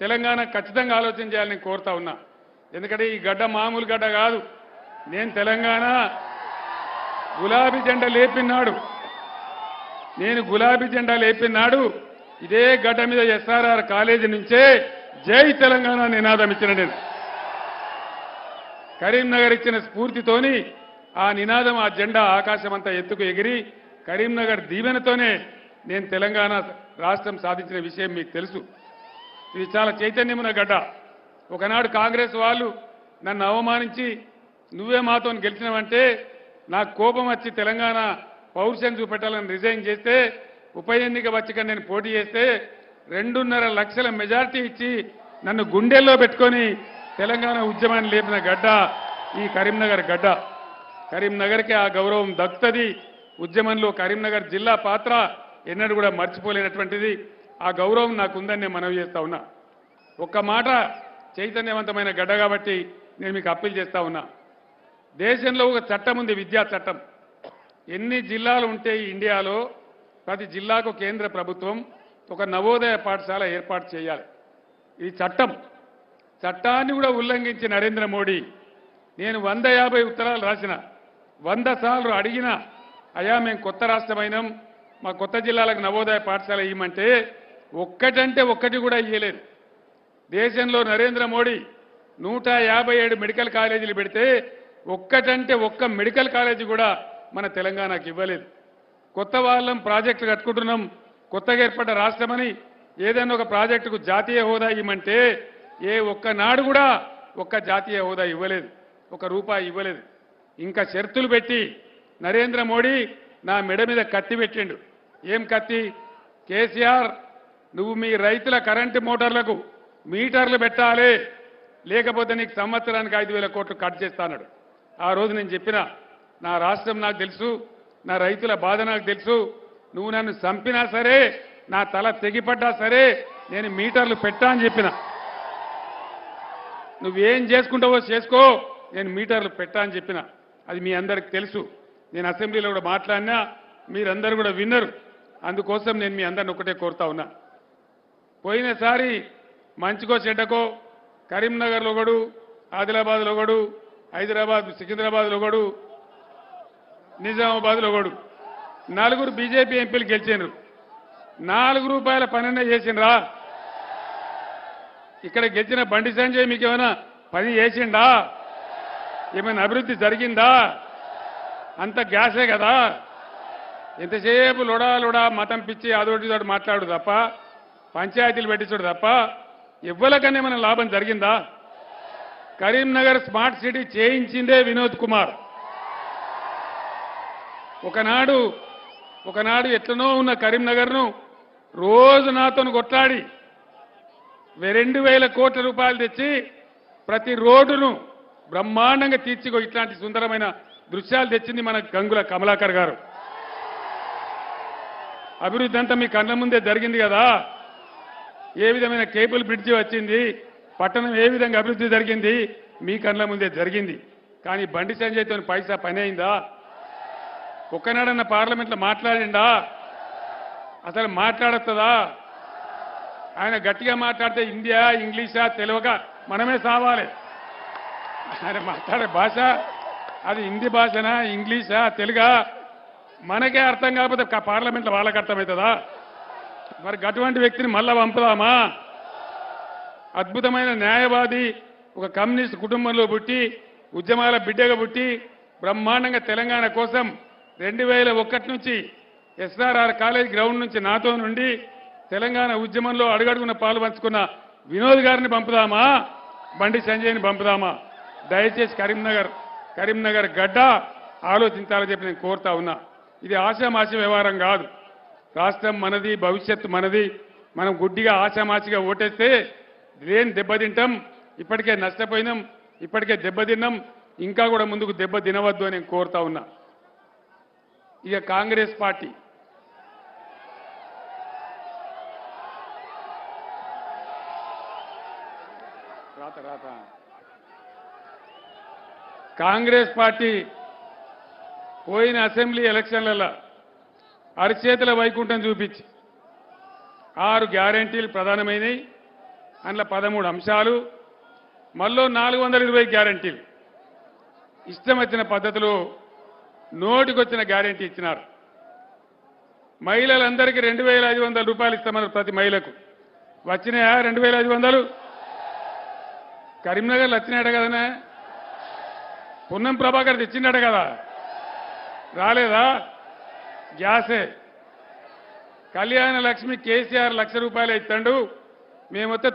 తెలంగాణ ఖచ్చితంగా ఆలోచన చేయాలని కోరుతా ఉన్నా. ఎందుకంటే ఈ గడ్డ మామూలు గడ్డ కాదు. నేను తెలంగాణ గులాబీ జెండా లేపినాడు. నేను గులాబీ జెండా లేపినాడు. ఇదే గడ్డ మీద ఎస్ఆర్ఆర్ కాలేజీ నుంచే జై తెలంగాణ నినాదం ఇచ్చిన నేను. కరీంనగర్ ఇచ్చిన స్ఫూర్తితోని ఆ నినాదం ఆ జెండా ఆకాశమంతా ఎత్తుకు ఎగిరి కరీంనగర్ దీవెనతోనే నేను తెలంగాణ రాష్ట్రం సాధించిన విషయం మీకు తెలుసు. ఇది చాలా చైతన్యమున గడ్డ. ఒకనాడు కాంగ్రెస్ వాళ్ళు నన్ను అవమానించి నువ్వే మాతో గెలిచినవంటే నాకు కోపం వచ్చి తెలంగాణ పౌరుషం చూపెట్టాలని రిజైన్ చేస్తే ఉప ఎన్నిక వచ్చిక నేను పోటీ చేస్తే రెండున్నర లక్షల మెజార్టీ ఇచ్చి నన్ను గుండెల్లో పెట్టుకొని తెలంగాణ ఉద్యమాన్ని లేపిన గడ్డ ఈ కరీంనగర్ గడ్డ. కరీంనగర్కి ఆ గౌరవం దక్కుతుంది. ఉద్యమంలో కరీంనగర్ జిల్లా పాత్ర ఎన్నడూ కూడా మర్చిపోలేనటువంటిది. ఆ గౌరవం నాకు ఉందని నేను మనవి చేస్తా ఉన్నా. ఒక్క మాట చైతన్యవంతమైన గడ్డ కాబట్టి నేను మీకు అప్పీల్ చేస్తా ఉన్నా. దేశంలో ఒక చట్టం ఉంది విద్యా చట్టం. ఎన్ని జిల్లాలు ఉంటే ఈ ఇండియాలో ప్రతి జిల్లాకు కేంద్ర ప్రభుత్వం ఒక నవోదయ పాఠశాల ఏర్పాటు చేయాలి. ఇది చట్టం. చట్టాన్ని కూడా ఉల్లంఘించి నరేంద్ర మోడీ. నేను వంద యాభై ఉత్తరాలు రాసిన. వంద సార్లు అడిగిన అయ్యా మేము కొత్త రాష్ట్రమైనాం మా కొత్త జిల్లాలకు నవోదయ పాఠశాల ఇవ్వమంటే ఒక్కటంటే ఒక్కటి కూడా ఇయ్యలేదు దేశంలో నరేంద్ర మోడీ నూట యాభై ఏడు మెడికల్ కాలేజీలు పెడితే ఒక్కటంటే ఒక్క మెడికల్ కాలేజీ కూడా మన తెలంగాణకు ఇవ్వలేదు. కొత్త వాళ్ళం ప్రాజెక్టులు కట్టుకుంటున్నాం కొత్తగా ఏర్పడ్డ రాష్ట్రమని ఏదైనా ఒక ప్రాజెక్టుకు జాతీయ హోదా ఇవ్వమంటే ఏ ఒక్క నాడు కూడా ఒక్క జాతీయ హోదా ఇవ్వలేదు ఒక రూపాయి ఇవ్వలేదు. ఇంకా షరతులు పెట్టి నరేంద్ర మోడీ నా మెడ మీద కత్తి పెట్టిండు. ఏం కత్తి? కేసీఆర్ నువ్వు మీ రైతుల కరెంటు మోటార్లకు మీటర్లు పెట్టాలి. లేకపోతే నీకు సంవత్సరానికి ఐదు వేల కోట్లు కట్ చేస్తానడు ఆ రోజు నేను చెప్పిన నా రాష్ట్రం నాకు తెలుసు నా రైతుల బాధ నాకు తెలుసు. నువ్వు నన్ను చంపినా సరే నా తల తెగిపడ్డా సరే నేను మీటర్లు పెట్టా అని చెప్పిన. నువ్వేం చేసుకుంటావో చేసుకో నేను మీటర్లు పెట్టా అని చెప్పిన. అది మీ అందరికి తెలుసు. నేను అసెంబ్లీలో కూడా మాట్లాడినా మీరందరూ కూడా విన్నరు. అందుకోసం నేను మీ అందరిని ఒకటే కోరుతా ఉన్నా. పోయినసారి మంచికో చెడ్డకో కరీంనగర్లో ఒకడు ఆదిలాబాద్లో ఒకడు హైదరాబాద్ సికింద్రాబాద్లో ఒకడు నిజామాబాద్లో ఒకడు. నలుగురు బీజేపీ ఎంపీలు గెలిచినారు నాలుగు రూపాయల పనైనా చేసిండ్రా? ఇక్కడ గెలిచిన బండి సంజయ్ మీకు ఏమైనా పని చేసిండా? ఏమైనా అభివృద్ధి జరిగిందా? అంత గ్యాసే కదా. ఎంతసేపు లొడా లొడా మతం పిచ్చి అదొకటి మాట్లాడు తప్ప. పంచాయతీలు పెట్టించడు తప్ప ఇవ్వలకనే మన లాభం జరిగిందా? కరీంనగర్ స్మార్ట్ సిటీ చేయించిందే వినోద్ కుమార్. ఒకనాడు ఒకనాడు ఎట్లనో ఉన్న కరీంనగర్ను రోజు నాతో కొట్లాడి రెండు వేల కోట్ల రూపాయలు తెచ్చి ప్రతి రోడ్డును బ్రహ్మాండంగా తీర్చిగో ఇట్లాంటి సుందరమైన దృశ్యాలు తెచ్చింది మన గంగుల కమలాకర్ గారు. అభివృద్ధి అంతా మీ కళ్ళ ముందే జరిగింది కదా? ఏ విధమైన కేబుల్ బ్రిడ్జి వచ్చింది పట్టణం ఏ విధంగా అభివృద్ధి జరిగింది మీ కళ్ళ ముందే జరిగింది. కానీ బండి సంజయ్తో పైసా పని అయిందా? ఒక్కనాడన్న పార్లమెంట్లో మాట్లాడిందా అసలు మాట్లాడుతుందా ఆయన గట్టిగా మాట్లాడితే ఇండియా ఇంగ్లీషా తెలుగుగా మనమే సావాలి. ఆయన మాట్లాడే భాష అది హిందీ భాషనా ఇంగ్లీషా తెలుగా? మనకే అర్థం కాకపోతే పార్లమెంట్లో వాళ్ళకి అర్థమవుతుందా? మరి అటువంటి వ్యక్తిని మళ్ళా పంపుదామా? అద్భుతమైన న్యాయవాది ఒక కమ్యూనిస్ట్ కుటుంబంలో పుట్టి ఉద్యమాల బిడ్డగా పుట్టి బ్రహ్మాండంగా తెలంగాణ కోసం రెండు వేల ఒకటి నుంచి ఎస్ఆర్ఆర్ కాలేజ్ గ్రౌండ్ నుంచి నాతో నుండి తెలంగాణ ఉద్యమంలో అడుగడుగున పాలు పంచుకున్న వినోద్ గారిని పంపుదామా? బండి సంజయ్ని పంపుదామా? దయచేసి కరీంనగర్ కరీంనగర్ గడ్డ ఆలోచించాలని చెప్పి నేను కోరుతా ఉన్నా. ఇది ఆశామాశ వ్యవహారం కాదు. రాష్ట్రం మనది భవిష్యత్తు మనది. మనం గుడ్డిగా ఆశామాసిగా ఓటేస్తే దేని దెబ్బతింటాం ఇప్పటికే నష్టపోయినాం ఇప్పటికే దెబ్బతిన్నాం ఇంకా కూడా ముందుకు దెబ్బ తినవద్దు అని నేను కోరుతా ఉన్నా. ఇక కాంగ్రెస్ పార్టీ. రాత రాత. కాంగ్రెస్ పార్టీ పోయిన అసెంబ్లీ ఎలక్షన్లలో అరిచేతుల వైకుంఠం చూపించి. ఆరు గ్యారంటీలు ప్రధానమైనవి అందులో పదమూడు అంశాలు. మళ్ళీ నాలుగు వందల ఇరవై గ్యారంటీలు. ఇష్టం వచ్చిన పద్ధతిలో నోటికొచ్చిన గ్యారంటీ ఇచ్చినారు. మహిళలందరికీ రెండు వేల ఐదు వందల రూపాయలు ఇస్తామన్నారు ప్రతి మహిళకు. వచ్చినాయా రెండు వేల ఐదు వందలు? కరీంనగర్లో వచ్చినాయట కదనే? పున్నం ప్రభాకర్ తెచ్చిండట కదా? రాలేదా? గ్యాసే కళ్యాణ లక్ష్మి కేసీఆర్ లక్ష రూపాయలు ఇస్తాడు. మేమొస్తే